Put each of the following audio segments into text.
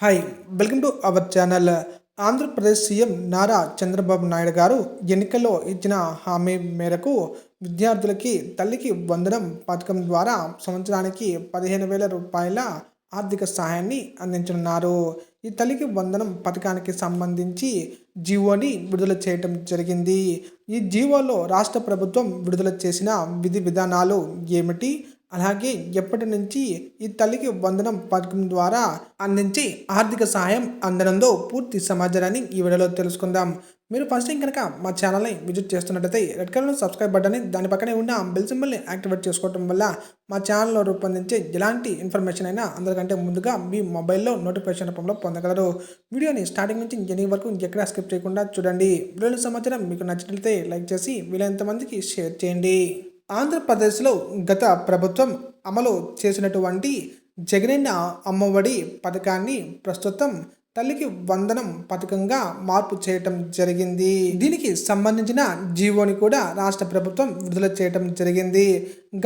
Hi welcome to our channel Andhra Pradesh CM Nara Chandrababu Naidu garu ఎన్నికల్లో ఇచ్చిన హామీ మేరకు విద్యార్థులకి తల్లికి వందనం పథకం ద్వారా సంవత్సరానికి పదిహేను వేల రూపాయల ఆర్థిక సహాయాన్ని అందించనున్నారు. ఈ తల్లికి వందనం పథకానికి సంబంధించి జీవోని విడుదల చేయటం జరిగింది. ఈ జీవోలో రాష్ట్ర ప్రభుత్వం విడుదల చేసిన విధి విధానాలు ఏమిటి? అలాగే ఎప్పటి నుంచి ఈ తల్లికి వందనం పథకం ద్వారా అందించి ఆర్థిక సహాయం అందడంలో పూర్తి సమాచారాన్ని ఈ వీడియోలో తెలుసుకుందాం. మీరు ఫస్ట్ టైం కనుక మా ఛానల్ని విజిట్ చేస్తున్నట్టయితే రెడ్ కలర్లో సబ్స్క్రైబ్ బటన్ని దాని పక్కనే ఉన్న బెల్ సింబల్ని యాక్టివేట్ చేసుకోవడం వల్ల మా ఛానల్లో రూపొందించే ఎలాంటి ఇన్ఫర్మేషన్ అయినా అందరికంటే ముందుగా మీ మొబైల్లో నోటిఫికేషన్ రూపంలో పొందగలరు. వీడియోని స్టార్టింగ్ నుంచి ఎన్ని వరకు ఎక్కడ స్కిప్ చేయకుండా చూడండి. వీడియోలో సమాచారం మీకు నచ్చినట్లయితే లైక్ చేసి వీలైనంత మందికి షేర్ చేయండి. ఆంధ్రప్రదేశ్లో గత ప్రభుత్వం అమలు చేసినటువంటి జగనన్న అమ్మఒడి పథకాన్ని ప్రస్తుతం తల్లికి వందనం పథకంగా మార్పు చేయటం జరిగింది. దీనికి సంబంధించిన జీవోని కూడా రాష్ట్ర ప్రభుత్వం విడుదల చేయటం జరిగింది.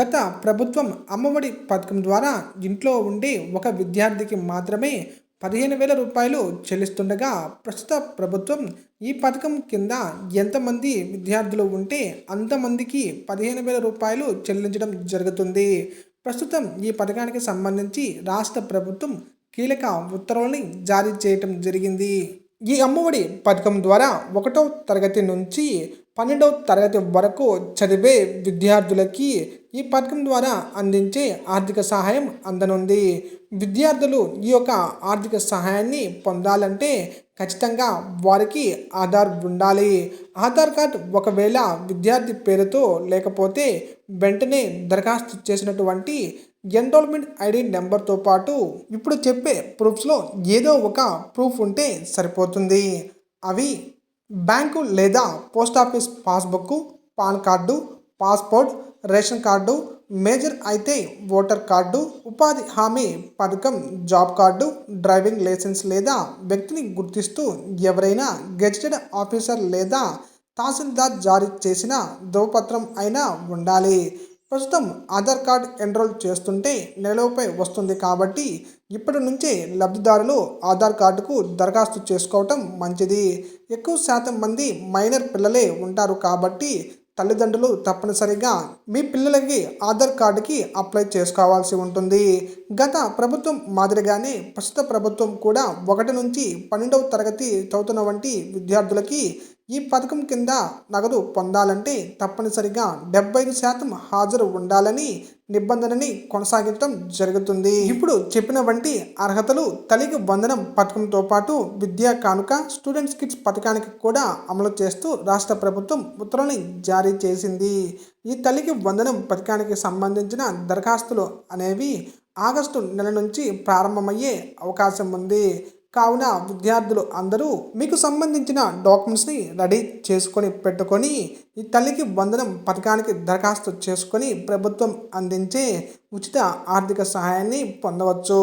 గత ప్రభుత్వం అమ్మఒడి పథకం ద్వారా ఇంట్లో ఉండే ఒక విద్యార్థికి మాత్రమే పదిహేను వేల రూపాయలు చెల్లిస్తుండగా ప్రస్తుత ప్రభుత్వం ఈ పథకం కింద ఎంతమంది విద్యార్థులు ఉంటే అంతమందికి పదిహేను వేల రూపాయలు చెల్లించడం జరుగుతుంది. ప్రస్తుతం ఈ పథకానికి సంబంధించి రాష్ట్ర ప్రభుత్వం కీలక ఉత్తర్వుల్ని జారీ చేయటం జరిగింది. ఈ అమ్మఒడి పథకం ద్వారా ఒకటో తరగతి నుంచి పన్నెండవ తరగతి వరకు చదివే విద్యార్థులకి ఈ పథకం ద్వారా అందించే ఆర్థిక సహాయం అందనుంది. విద్యార్థులు ఈ యొక్క ఆర్థిక సహాయాన్ని పొందాలంటే ఖచ్చితంగా వారికి ఆధార్ ఉండాలి. ఆధార్ కార్డ్ ఒకవేళ విద్యార్థి పేరుతో లేకపోతే వెంటనే దరఖాస్తు చేసినటువంటి ఎన్రోల్మెంట్ ఐడి నెంబర్తో పాటు ఇప్పుడు చెప్పే ప్రూఫ్స్లో ఏదో ఒక ప్రూఫ్ ఉంటే సరిపోతుంది. అవి బ్యాంకు లేదా post office passbook PAN card passport ration card major అయితే ఓటర్ కార్డు ఉపాధి హామీ పథకం జాబ్ కార్డు డ్రైవింగ్ లైసెన్స్ లేదా వ్యక్తిని గుర్తిస్తూ ఎవరైనా గెజిటెడ్ ఆఫీసర్ లేదా తహసీల్దార్ జారీ చేసిన ధృవపత్రం అయినా ఉండాలి. ప్రస్తుతం ఆధార్ కార్డ్ ఎన్రోల్ చేస్తుంటే నెలవుపై వస్తుంది కాబట్టి ఇప్పటి నుంచే లబ్ధిదారులు ఆధార్ కార్డుకు దరఖాస్తు చేసుకోవటం మంచిది. ఎక్కువ శాతం మంది మైనర్ పిల్లలే ఉంటారు కాబట్టి తల్లిదండ్రులు తప్పనిసరిగా మీ పిల్లలకి ఆధార్ కార్డుకి అప్లై చేసుకోవాల్సి ఉంటుంది. గత ప్రభుత్వం మాదిరిగానే ప్రస్తుత ప్రభుత్వం కూడా ఒకటి నుంచి పన్నెండవ తరగతి చదువుతున్న వంటి విద్యార్థులకి ఈ పథకం కింద నగదు పొందాలంటే తప్పనిసరిగా డెబ్బై ఐదు శాతం హాజరు ఉండాలని నిబంధనని కొనసాగించడం జరుగుతుంది. ఇప్పుడు చెప్పిన వంటి అర్హతలు తల్లికి వందనం పథకంతో పాటు విద్యా కానుక స్టూడెంట్స్ కిట్స్ పథకానికి కూడా అమలు చేస్తూ రాష్ట్ర ప్రభుత్వం ఉత్తర్వుని జారీ చేసింది. ఈ తల్లికి వందనం పథకానికి సంబంధించిన దరఖాస్తులు అనేవి ఆగస్టు నెల నుంచి ప్రారంభమయ్యే అవకాశం ఉంది. కావున విద్యార్థులు అందరూ మీకు సంబంధించిన డాక్యుమెంట్స్ని రెడీ చేసుకొని పెట్టుకొని ఈ తల్లికి వందనం పథకానికి దరఖాస్తు చేసుకొని ప్రభుత్వం అందించే ఉచిత ఆర్థిక సహాయాన్ని పొందవచ్చు.